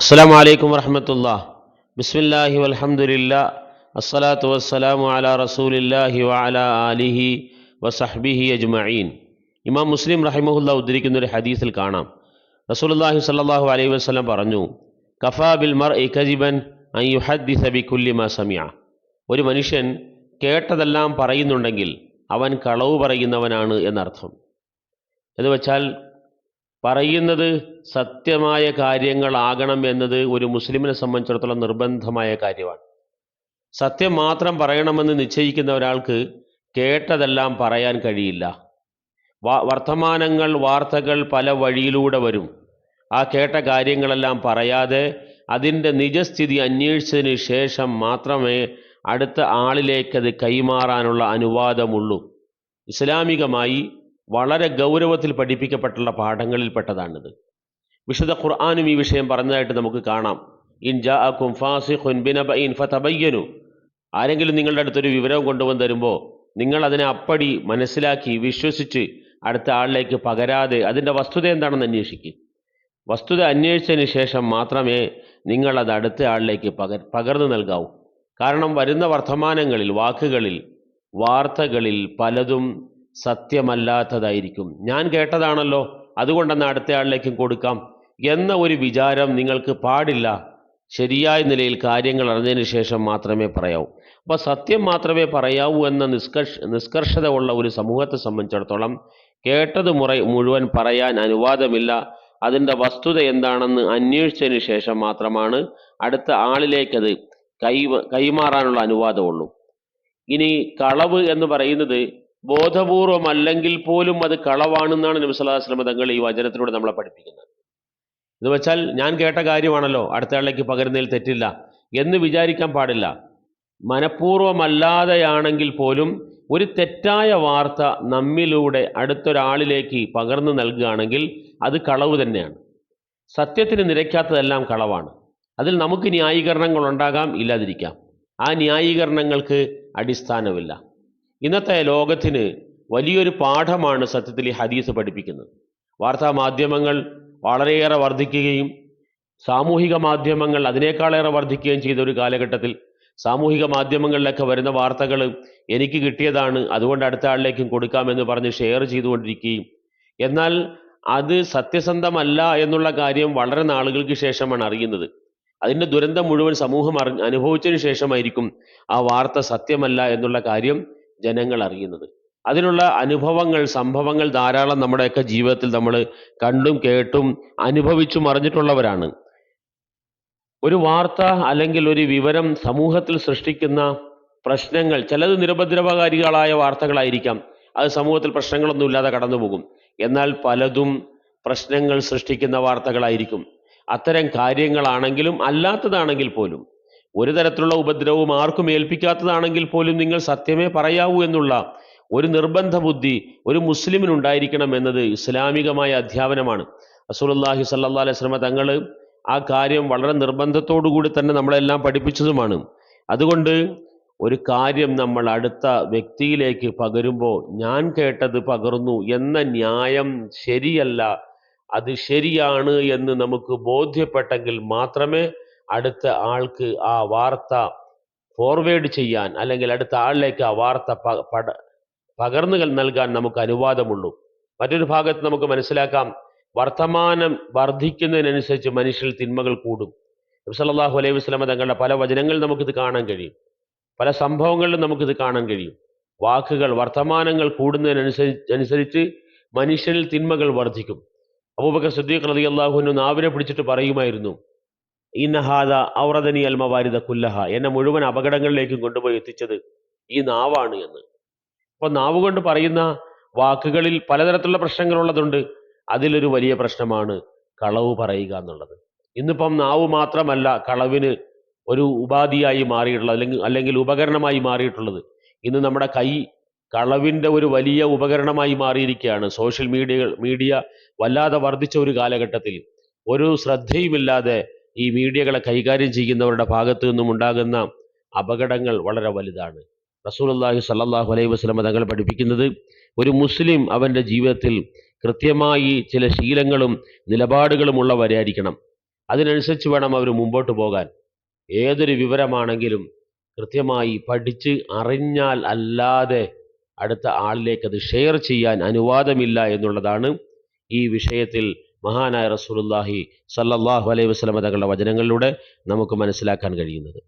അസ്സാം വലൈക്കും വറഹമത്തുള്ള ബിസ്മില്ലാഹി വൽഹംദുലില്ല. അസ്സലാത്തു വസ്സലാമു അലാ റസൂലില്ലാഹി വഅല ആലിഹി വസഹ്ബിഹി അജ്മഈൻ. ഇമാം മുസ്ലിം റഹിമഹുല്ല ഉദ്ധരിക്കുന്ന ഒരു ഹദീസിൽ കാണാം. റസൂലുള്ളാഹി സ്വല്ലല്ലാഹു അലൈഹി വസല്ലം പറഞ്ഞു കഫാ ബിൽ മർഇ കജിബൻ അൻ യുഹദ്ദിസ ബികുല്ലി മാ സമിഅ. ഒരു മനുഷ്യൻ കേട്ടതെല്ലാം പറയുന്നുണ്ടെങ്കിൽ അവൻ കളവ് പറയുന്നവനാണ് എന്നർത്ഥം. എന്ന് പറയുന്നത് സത്യമായ കാര്യങ്ങളാകണം എന്നത് ഒരു മുസ്ലിമിനെ സംബന്ധിച്ചിടത്തോളം നിർബന്ധമായ കാര്യമാണ്. സത്യം മാത്രം പറയണമെന്ന് നിശ്ചയിക്കുന്ന ഒരാൾക്ക് കേട്ടതെല്ലാം പറയാൻ കഴിയില്ല. വർത്തമാനങ്ങൾ വാർത്തകൾ പല വഴിയിലൂടെ വരും. ആ കേട്ട കാര്യങ്ങളെല്ലാം പറയാതെ അതിന്റെ നിജസ്ഥിതി അന്വേഷിച്ചതിന് ശേഷം മാത്രമേ അടുത്ത ആളിലേക്കത് കൈമാറാനുള്ള അനുവാദമുള്ളൂ. ഇസ്ലാമികമായി വളരെ ഗൗരവത്തിൽ പഠിപ്പിക്കപ്പെട്ടുള്ള പാഠങ്ങളിൽപ്പെട്ടതാണിത്. വിശുദ്ധ ഖുർആാനും ഈ വിഷയം പറഞ്ഞതായിട്ട് നമുക്ക് കാണാം. ഇൻ ജാ ഫാസിഖുൻ ബിനബഇൻ ഫതബയ്യനു. ആരെങ്കിലും നിങ്ങളുടെ അടുത്തൊരു വിവരം കൊണ്ടുവന്ന് തരുമ്പോൾ നിങ്ങൾ അതിനെ അപ്പടി മനസ്സിലാക്കി വിശ്വസിച്ച് അടുത്ത ആളിലേക്ക് പകരാതെ അതിന്റെ വസ്തുത എന്താണെന്ന് അന്വേഷിക്കുക വസ്തുത അന്വേഷിച്ചതിന് ശേഷം മാത്രമേ നിങ്ങൾ അത് അടുത്ത ആളിലേക്ക് പകർ പകർന്നു നൽകാവൂ. കാരണം വരുന്ന വർത്തമാനങ്ങളിൽ വാക്കുകളിൽ വാർത്തകളിൽ പലതും സത്യമല്ലാത്തതായിരിക്കും. ഞാൻ കേട്ടതാണല്ലോ. അതുകൊണ്ടെന്ന് അടുത്ത ആളിലേക്കും കൊടുക്കാം. എന്ന ഒരു വിചാരം നിങ്ങൾക്ക് പാടില്ല. ശരിയായ നിലയിൽ കാര്യങ്ങൾ അറിഞ്ഞതിന് ശേഷം മാത്രമേ പറയാവൂ. അപ്പോൾ സത്യം മാത്രമേ പറയാവൂ എന്ന നിഷ്കർഷ നിഷ്കർഷത ഉള്ള ഒരു സമൂഹത്തെ സംബന്ധിച്ചിടത്തോളം കേട്ടത് മുറ മുഴുവൻ പറയാൻ അനുവാദമില്ല. അതിന്റെ വസ്തുത എന്താണെന്ന് അന്വേഷിച്ചതിന് ശേഷം മാത്രമാണ് അടുത്ത ആളിലേക്കത് കൈ കൈമാറാനുള്ള അനുവാദമുള്ളൂ. ഇനി കളവ് എന്ന് പറയുന്നത് ബോധപൂർവമല്ലെങ്കിൽ പോലും അത് കളവാണെന്നാണ് നബി സല്ലല്ലാഹു അലൈഹി തങ്ങൾ ഈ വചനത്തിലൂടെ നമ്മളെ പഠിപ്പിക്കുന്നത്. എന്ന് വെച്ചാൽ ഞാൻ കേട്ട കാര്യമാണല്ലോ അടുത്ത ആളിലേക്ക് പകരുന്നതിൽ തെറ്റില്ല എന്ന് വിചാരിക്കാൻ പാടില്ല. മനഃപൂർവമല്ലാതെയാണെങ്കിൽ പോലും ഒരു തെറ്റായ വാർത്ത നമ്മിലൂടെ അടുത്തൊരാളിലേക്ക് പകർന്നു നൽകുകയാണെങ്കിൽ അത് കളവ് തന്നെയാണ്. സത്യത്തിന് നിരക്കാത്തതെല്ലാം കളവാണ്. അതിൽ നമുക്ക് ന്യായീകരണങ്ങൾ ഉണ്ടാകാം ഇല്ലാതിരിക്കാം. ആ ന്യായീകരണങ്ങൾക്ക് അടിസ്ഥാനമില്ല. ഇന്നത്തെ ലോകത്തിന് വലിയൊരു പാഠമാണ് സത്യത്തിൽ ഈ ഹദീസ് പഠിപ്പിക്കുന്നത്. വാർത്താ മാധ്യമങ്ങൾ വളരെയേറെ വർദ്ധിക്കുകയും സാമൂഹിക മാധ്യമങ്ങൾ അതിനേക്കാളേറെ വർദ്ധിക്കുകയും ചെയ്ത ഒരു കാലഘട്ടത്തിൽ സാമൂഹിക മാധ്യമങ്ങളിലൊക്കെ വരുന്ന വാർത്തകൾ എനിക്ക് കിട്ടിയതാണ് അതുകൊണ്ട് അടുത്ത ആളിലേക്കും കൊടുക്കാമെന്ന് പറഞ്ഞ് ഷെയർ ചെയ്തുകൊണ്ടിരിക്കുകയും. എന്നാൽ അത് സത്യസന്ധമല്ല എന്നുള്ള കാര്യം വളരെ നാളുകൾക്ക് ശേഷമാണ് അറിയുന്നത്. അതിന്റെ ദുരന്തം മുഴുവൻ സമൂഹം അനുഭവിച്ചതിന് ശേഷമായിരിക്കും ആ വാർത്ത സത്യമല്ല എന്നുള്ള കാര്യം ജനങ്ങൾ അറിയുന്നത്. അതിനുള്ള അനുഭവങ്ങൾ സംഭവങ്ങൾ ധാരാളം നമ്മുടെയൊക്കെ ജീവിതത്തിൽ നമ്മൾ കണ്ടും കേട്ടും അനുഭവിച്ചും അറിഞ്ഞിട്ടുള്ളവരാണ്. ഒരു വാർത്ത അല്ലെങ്കിൽ ഒരു വിവരം സമൂഹത്തിൽ സൃഷ്ടിക്കുന്ന പ്രശ്നങ്ങൾ ചിലത് നിരുപദ്രവകാരികളായ വാർത്തകളായിരിക്കാം. അത് സമൂഹത്തിൽ പ്രശ്നങ്ങളൊന്നുമില്ലാതെ കടന്നുപോകും. എന്നാൽ പലതും പ്രശ്നങ്ങൾ സൃഷ്ടിക്കുന്ന വാർത്തകളായിരിക്കും. അത്തരം കാര്യങ്ങളാണെങ്കിലും അല്ലാത്തതാണെങ്കിൽ പോലും ഒരു തരത്തിലുള്ള ഉപദ്രവവും ആർക്കും ഏൽപ്പിക്കാത്തതാണെങ്കിൽ പോലും നിങ്ങൾ സത്യമേ പറയാവൂ എന്നുള്ള ഒരു നിർബന്ധ ബുദ്ധി ഒരു മുസ്ലിമിനുണ്ടായിരിക്കണം എന്നത് ഇസ്ലാമികമായ അധ്യാപനമാണ്. റസൂലുള്ളാഹി സല്ലാ അലൈഹി വസല്ലമ തങ്ങൾ ആ കാര്യം വളരെ നിർബന്ധത്തോടു കൂടി തന്നെ നമ്മളെല്ലാം പഠിപ്പിച്ചതുമാണ്. അതുകൊണ്ട് ഒരു കാര്യം നമ്മൾ അടുത്ത വ്യക്തിയിലേക്ക് പകരുമ്പോൾ ഞാൻ കേട്ടത് പകർന്നു എന്ന ന്യായം ശരിയല്ല അത് ശരിയാണ് എന്ന് നമുക്ക് ബോധ്യപ്പെട്ടെങ്കിൽ മാത്രമേ അടുത്ത ആൾക്ക് ആ വാർത്ത ഫോർവേഡ് ചെയ്യാൻ അല്ലെങ്കിൽ അടുത്ത ആളിലേക്ക് ആ വാർത്ത പകർന്നു നൽകാൻ നമുക്ക് അനുവാദമുള്ളൂ. മറ്റൊരു ഭാഗത്ത് നമുക്ക് മനസ്സിലാക്കാം. വർത്തമാനം വർദ്ധിക്കുന്നതിനനുസരിച്ച് മനുഷ്യരിൽ തിന്മകൾ കൂടും. നബി സല്ലല്ലാഹു അലൈഹി വസ്ലമ തങ്ങളുടെ പല വചനങ്ങളിൽ നമുക്കിത് കാണാൻ കഴിയും. പല സംഭവങ്ങളിലും നമുക്കിത് കാണാൻ കഴിയും. വാക്കുകൾ വർത്തമാനങ്ങൾ കൂടുന്നതിനനുസരിച്ച് അനുസരിച്ച് മനുഷ്യരിൽ തിന്മകൾ വർദ്ധിക്കും. അബൂബക്കർ സിദ്ദീഖ് റളിയല്ലാഹു നാവിനെ പിടിച്ചിട്ട് പറയുമായിരുന്നു. ഇന്നഹാദ ഔറദനി അൽമവാരിദ കുല്ലഹ. എന്നെ മുഴുവൻ അപകടങ്ങളിലേക്കും കൊണ്ടുപോയി എത്തിച്ചത് ഈ നാവാണ് എന്ന്. അപ്പോൾ നാവ് കൊണ്ട് പറയുന്ന വാക്കുകളിൽ പലതരത്തിലുള്ള പ്രശ്നങ്ങളുള്ളതുണ്ട് അതിലൊരു വലിയ പ്രശ്നമാണ് കളവ് പറയുക എന്നുള്ളത്. ഇന്നിപ്പം നാവ് മാത്രമല്ല കളവിന് ഒരു ഉപാധിയായി മാറിയിട്ടുള്ളത് അല്ലെങ്കിൽ അല്ലെങ്കിൽ ഉപകരണമായി മാറിയിട്ടുള്ളത്. ഇന്ന് നമ്മുടെ കൈ കളവിന്റെ ഒരു വലിയ ഉപകരണമായി മാറിയിരിക്കുകയാണ്. സോഷ്യൽ മീഡിയകൾ മീഡിയ വല്ലാതെ വർദ്ധിച്ച ഒരു കാലഘട്ടത്തിൽ. ഒരു ശ്രദ്ധയുമില്ലാതെ ഈ മീഡിയകളെ കൈകാര്യം ചെയ്യുന്നവരുടെ ഭാഗത്തു നിന്നും ഉണ്ടാകുന്ന അപകടങ്ങൾ വളരെ വലുതാണ്. റസൂലുള്ളാഹി സല്ലാഹു അലൈഹി വസ്ലമ തങ്ങൾ പഠിപ്പിക്കുന്നത് ഒരു മുസ്ലിം അവന്റെ ജീവിതത്തിൽ കൃത്യമായി ചില ശീലങ്ങളും നിലപാടുകളും ഉള്ളവരായിരിക്കണം. അതിനനുസരിച്ച് വേണം അവർ മുമ്പോട്ട് പോകാൻ. ഏതൊരു വിവരമാണെങ്കിലും കൃത്യമായി പഠിച്ച് അറിഞ്ഞാൽ അല്ലാതെ അടുത്ത ആളിലേക്ക് അത് ഷെയർ ചെയ്യാൻ അനുവാദമില്ല എന്നുള്ളതാണ് ഈ വിഷയത്തിൽ മഹാനായ റസൂലുള്ളാഹി സ്വല്ലല്ലാഹു അലൈഹി വസ്ലമ തങ്ങളുടെ വചനങ്ങളിലൂടെ നമുക്ക് മനസ്സിലാക്കാൻ കഴിയുന്നത്.